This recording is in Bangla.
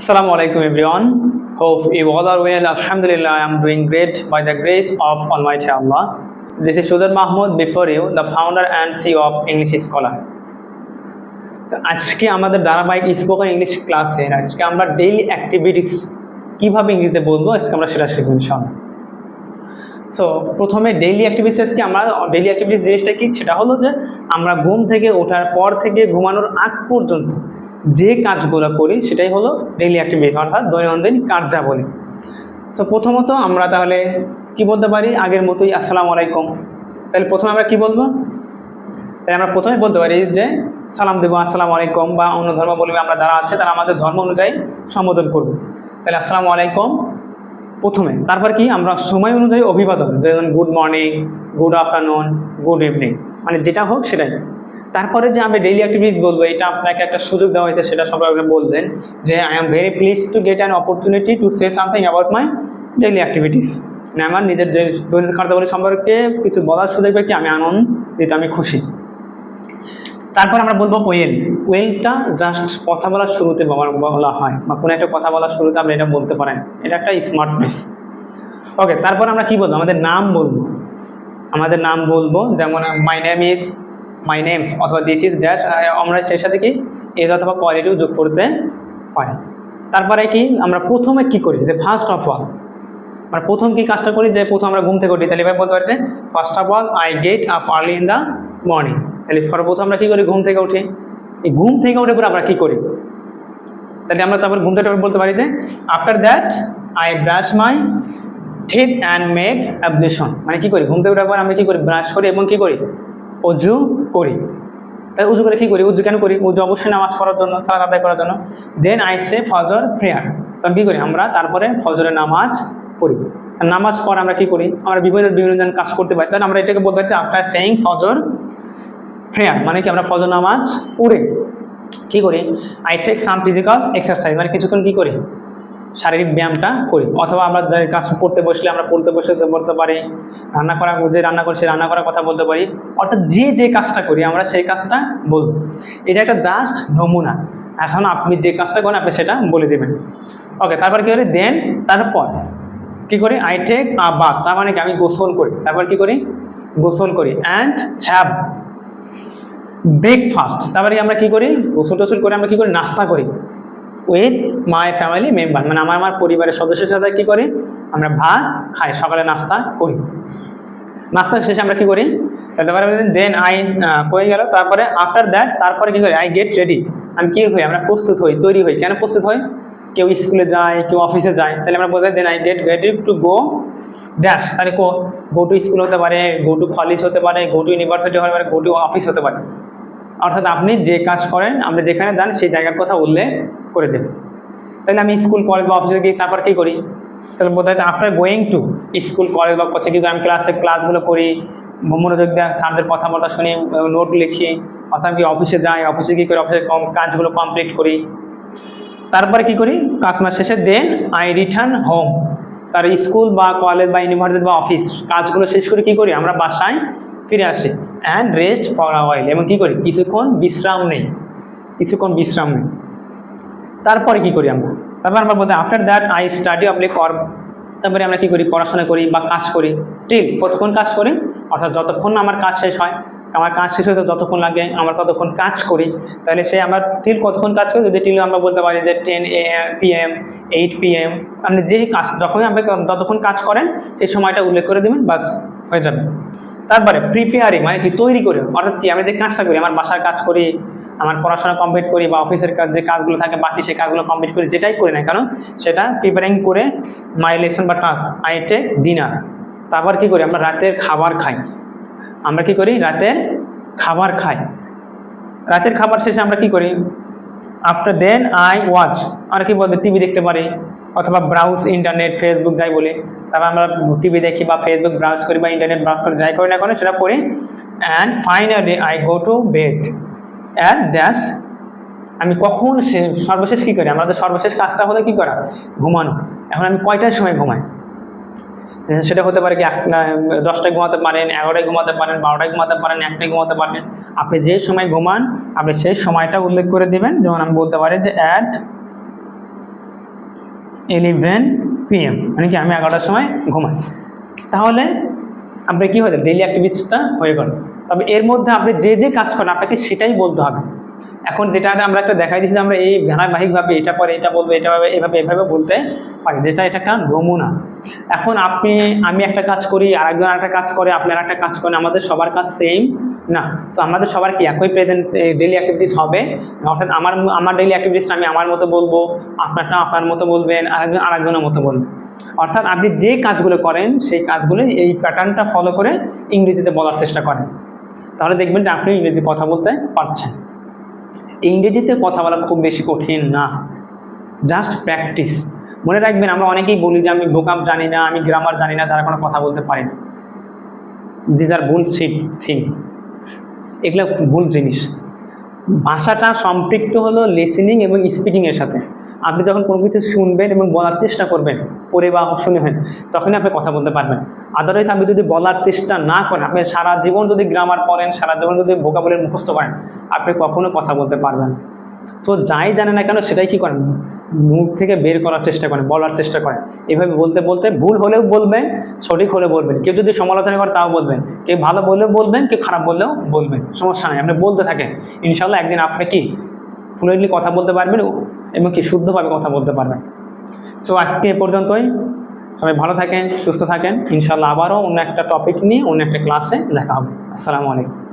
Assalamu alaikum everyone. Hope you all are well. Alhamdulillah, I am doing great by the grace of Almighty Allah. This is Shudan Mahmood before you, the founder and CEO of English Scholar. আজকে আমাদের ধারাবাহিক স্পোকেন ইংলিশ ক্লাসে আজকে আমরা ডেইলি অ্যাক্টিভিটিস কীভাবে ইংরেজিতে বলব আজকে আমরা সেটা শিখব ইনশাআল্লাহ সো প্রথমে ডেইলি অ্যাক্টিভিটিস কি আমরা ডেইলি অ্যাক্টিভিটিস জিনিসটা কি সেটা হলো যে আমরা ঘুম থেকে ওঠার পর থেকে ঘুমানোর আগ পর্যন্ত যে কাজগুলো করি সেটাই হলো ডেইলি অ্যাক্টিভিটিস অর্থাৎ দৈনন্দিন কার্যাবলী। তো প্রথমত আমরা তাহলে কি বলতে পারি? আগের মতোই আসসালামু আলাইকুম। তাহলে প্রথমে আমরা কি বলব? তাই আমরা প্রথমে বলতে পারি যে সালাম দেবো, আসসালামু আলাইকুম বা অন্য ধর্মাবলম্বী আমরা যারা আছে তারা আমাদের ধর্ম অনুযায়ী সম্বোধন করব। তাহলে আসসালামু আলাইকুম প্রথমে। তারপর কি? আমরা সময় অনুযায়ী অভিবাদন। যেমন good morning good afternoon good evening মানে যেটা হোক সেটাই। তারপরে যে আমি ডেইলি অ্যাক্টিভিটিস বলব, এটা আপনাকে একটা সুযোগ দেওয়া হয়েছে, সেটা আপনি বলবেন যে I am very please to get an opportunity to say something about my daily activities মানে আমার নিজের দৈনিক কার্যাবলী সম্পর্কে কিছু বলার সুযোগ পেয়ে আমি আনন্দিত, আমি খুশি। তারপর আমরা বলব ওয়েল। ওয়েলটা জাস্ট কথা বলার শুরুতে বলা- বলা হয়, বা কোনো একটা কথা বলার শুরুতে আপনি এটা বলতে পারেন। এটা একটা স্মার্টনেস ওকে তারপর আমরা কি বলব? আমাদের নাম বলব। আমাদের নাম বলব, যেমন my name is my names অথবা দিস ইজ ড্যাশ আমরা সেই সাথে কি? এজ অথবা কোয়ালিটিও যোগ করতে পারি। তারপরে কি? আমরা প্রথমে কি করি? যে ফার্স্ট অফ অল আমরা প্রথম কি কাজটা করি? যে প্রথম আমরা ঘুম থেকে উঠি। তাহলে বলতে পারি যে first of all I get up early in the morning তাহলে সর্বপ্রথম আমরা কী করি? ঘুম থেকে উঠি। এই ঘুম থেকে উঠে পরে আমরা কী করি? তাহলে আমরা তারপর ঘুম থেকে বলতে পারি যে after that I brush my teeth and make ablution মানে কী করি? ঘুম থেকে উঠার পর আমরা কী করি? ব্রাশ করি এবং কী করি? অজু করি। তাই উজু করে কী করি? উজু কেন করি? উজু অবশ্যই নামাজ পড়ার জন্য সালাদ আদায় করার জন্য। দেন আই সে ফজর প্রেয়ার তখন কী করি? আমরা তারপরে ফজরের নামাজ পড়ি। নামাজ পর আমরা কী করি? আমরা বিভিন্ন বিভিন্ন কাজ করতে পারি। তাহলে আমরা এটাকে বলতে পারি আফটার সেইং ফজর প্রেয়ার মানে কি? আমরা ফজর নামাজ পড়ে। কী করি? I take some physical exercise মানে কিছুক্ষণ কী করি? শারীরিক ব্যায়ামটা করি। অথবা আমরা কাজ পড়তে বসলে আমরা পড়তে বসে বলতে পারি, রান্না করা, যে রান্না করি সে রান্না করার কথা বলতে পারি। অর্থাৎ যে যে কাজটা করি আমরা সেই কাজটা বলব। এটা একটা জাস্ট নমুনা। এখন আপনি যে কাজটা করেন, আপনি সেটা বলে দেবেন। ওকে তারপর কী করি? দেন তারপর কী করি? আই টেক আ বাথ তার মানে কি? আমি গোসল করি। তারপর কী করি? গোসল করি। অ্যান্ড হ্যাভ ব্রেকফাস্ট তারপরে আমরা কী করি? গোসল টোসল করে আমরা কী করি? নাস্তা করি। উইথ মাই ফ্যামিলি মেম্বার মানে আমার আমার পরিবারের সদস্যের সাথে কী করি? আমরা ভাত খাই, সকালে নাস্তা করি। নাস্তা শেষে আমরা কী করি? তারপরে দেন আই হয়ে গেল? তারপরে আফটার দ্যাট তারপরে কী করি? আই গেট রেডি আমি কী হই? আমরা প্রস্তুত হই, তৈরি হই। কেন প্রস্তুত হই? কেউ স্কুলে যায়, কেউ অফিসে যায়। তাহলে আমরা বলতে then I get ready to go dash তাহলে গো টু স্কুল হতে পারে গো টু কলেজ হতে পারে গো টু ইউনিভার্সিটি হতে পারে গো টু অফিস হতে পারে। অর্থাৎ আপনি যে কাজ করেন, আপনি যেখানে যান, সেই জায়গার কথা উল্লেখ করে দেবেন তাহলে আমি স্কুল, কলেজ বা অফিসে গিয়ে তারপর কী করি? তাহলে বোধ হয় after going to school college বা কোথাও কিন্তু আমি ক্লাসে ক্লাসগুলো করি, মনোযোগ দেওয়া, স্যারদের কথাবার্তা শুনি নোট লিখি, অর্থাৎ আমি অফিসে যাই, অফিসে গিয়ে করি অফিসে কম কাজগুলো কমপ্লিট করি। তারপরে কি করি? কাজ শেষে দেন আই রিটার্ন হোম তার স্কুল বা কলেজ বা ইউনিভার্সিটি বা অফিস কাজগুলো শেষ করে কি করি? আমরা বাসায় ফিরে আসি। And rest for a while এবং কী করি? কিছুক্ষণ বিশ্রাম নেই। কিছুক্ষণ বিশ্রাম নেই। তারপরে কি করি আমরা? তারপর আমরা বলতে after that I study of কর তারপরে আমরা কি করি? পড়াশোনা করি বা কাজ করি। ঠিক কতক্ষণ কাজ করি? অর্থাৎ যতক্ষণ আমার কাজ শেষ হয়, আমার কাজ শেষ হতে যতক্ষণ লাগে, আমরা ততক্ষণ কাজ করি। তাহলে সে আমরা টিল কতক্ষণ কাজ করি? যদি টিল আমরা বলতে পারি যে ten A PM eight PM আপনি যে কাজ, যখনই আপনি যতক্ষণ কাজ করেন, সেই সময়টা উল্লেখ করে দেবেন বাস হয়ে যাবে। তারপরে প্রিপেয়ারিং মানে কি তৈরি করে। অর্থাৎ কি আমি যে কাজটা করি, আমার বাসার কাজ করি, আমার পড়াশোনা কমপ্লিট করি বা অফিসের কাজ, যে কাজগুলো থাকে, বাকি সেই কাজগুলো কমপ্লিট করি, যেটাই করি না কেন, সেটা প্রিপেয়ারিং করে মাই লেসন বা টাস্ক আই টেক ডিনার তারপর কি করি, আমরা রাতের খাবার খাই। আমরা কি করি, রাতের খাবার খাই। রাতের খাবার শেষে আমরা কি করি আফটার দেন আই ওয়াচ কি বলতে টিভি দেখতে পারি, অথবা ব্রাউজ ইন্টারনেট ফেসবুক যাই বলি। তারপর আমরা টিভি দেখি বা ফেসবুক ব্রাউজ করি বা ইন্টারনেট ব্রাউজ করি, যাই করি না কেন, সেটা করি and finally I go to bed and dash আমি কখন সর্বশেষ কী করি? আমাদের সর্বশেষ কাজটা হলো কী করা? ঘুমানো। এখন আমি কয়টার সময় ঘুমাই? সেটা হতে পারে কি দশটায় ঘুমাতে পারেন, এগারোটায় ঘুমাতে পারেন, বারোটায় ঘুমাতে পারেন, একটায় ঘুমাতে পারেন। আপনি যে সময় ঘুমান, আপনি সেই সময়টা উল্লেখ করে দেবেন। যেমন আমি বলতে পারি যে অ্যাট ইলেভেন পিএম মানে কি আমি এগারোটার সময় ঘুমাই। তাহলে আপনার কী হয়ে যাবে? ডেইলি অ্যাক্টিভিটিসটা হয়ে গেল। তবে এর মধ্যে আপনি যে যে কাজ করেন, আপনাকে সেটাই বলতে হবে। এখন যেটা আমরা একটা দেখাই দিচ্ছি আমরা এই ধারাবাহিকভাবে এটা পরে এটা বলব, এটা ভাবে এভাবে এভাবে বলতে পারি। যেটা, এটা একটা নমুনা। এখন আপনি, আমি একটা কাজ করি আর আরেকজন একটা কাজ করে, আপনার একটা কাজ করেন, আমাদের সবার কাজ সেম না। তো আমাদের সবার কি একই প্রেজেন্ট ডেলি অ্যাক্টিভিটিস হবে? অর্থাৎ আমার আমার ডেলি অ্যাক্টিভিটিসটা আমি আমার মতো বলব, আপনারটা আপনার মতো বলবেন, আরেকজন আরেকজনের মতো বলবেন। অর্থাৎ আপনি যে কাজগুলো করেন, সেই কাজগুলো এই প্যাটার্নটা ফলো করে ইংরেজিতে বলার চেষ্টা করেন। তাহলে দেখবেন যে আপনি ইংরেজি কথা বলতে পারছেন। ইংরেজিতে কথা বলা খুব বেশি কঠিন না। জাস্ট প্র্যাকটিস মনে রাখবেন, আমরা অনেকেই বলি যে, আমি ভোকাম জানি না, আমি গ্রামার জানি না, তারা কোনো কথা বলতে পারি না। দিস আর ভুল সিট থিং এগুলো ভুল জিনিস। ভাষাটা সম্পৃক্ত হলো লিসেনিং এবং স্পিকিংয়ের সাথে। আপনি যখন কোনো কিছু শুনবেন এবং বলার চেষ্টা করবেন, পড়ে বা শুনে হয় তখনই আপনি কথা বলতে পারবেন। আদারওয়াইজ আপনি যদি বলার চেষ্টা না করেন, আপনি সারা জীবন যদি গ্রামার পড়েন, সারা জীবন যদি ভোকাবলের মুখস্থ করেন, আপনি কখনো কথা বলতে পারবেন তো যাই জানে না কেন সেটাই কি করেন? মুখ থেকে বের করার চেষ্টা করেন, বলার চেষ্টা করেন। এভাবে বলতে বলতে ভুল হলেও বলবেন, সঠিক হলে বলবেন। কেউ যদি সমালোচনা করে তাও বলবেন। কেউ ভালো বললেও বলবেন, কেউ খারাপ বললেও বলবেন। সমস্যা নেই, আপনি বলতে থাকেন। ইনশাল্লাহ একদিন আপনি কি ফ্লুয়েন্টলি কথা বলতে পারবেন এবং কি শুদ্ধভাবে কথা বলতে পারবেন। সো আজকে এ পর্যন্তই। সবাই ভালো থাকেন, সুস্থ থাকেন। ইনশাল্লাহ আবারও অন্য একটা টপিক নিয়ে, অন্য একটা ক্লাসে দেখা হবে। আসসালামু আলাইকুম।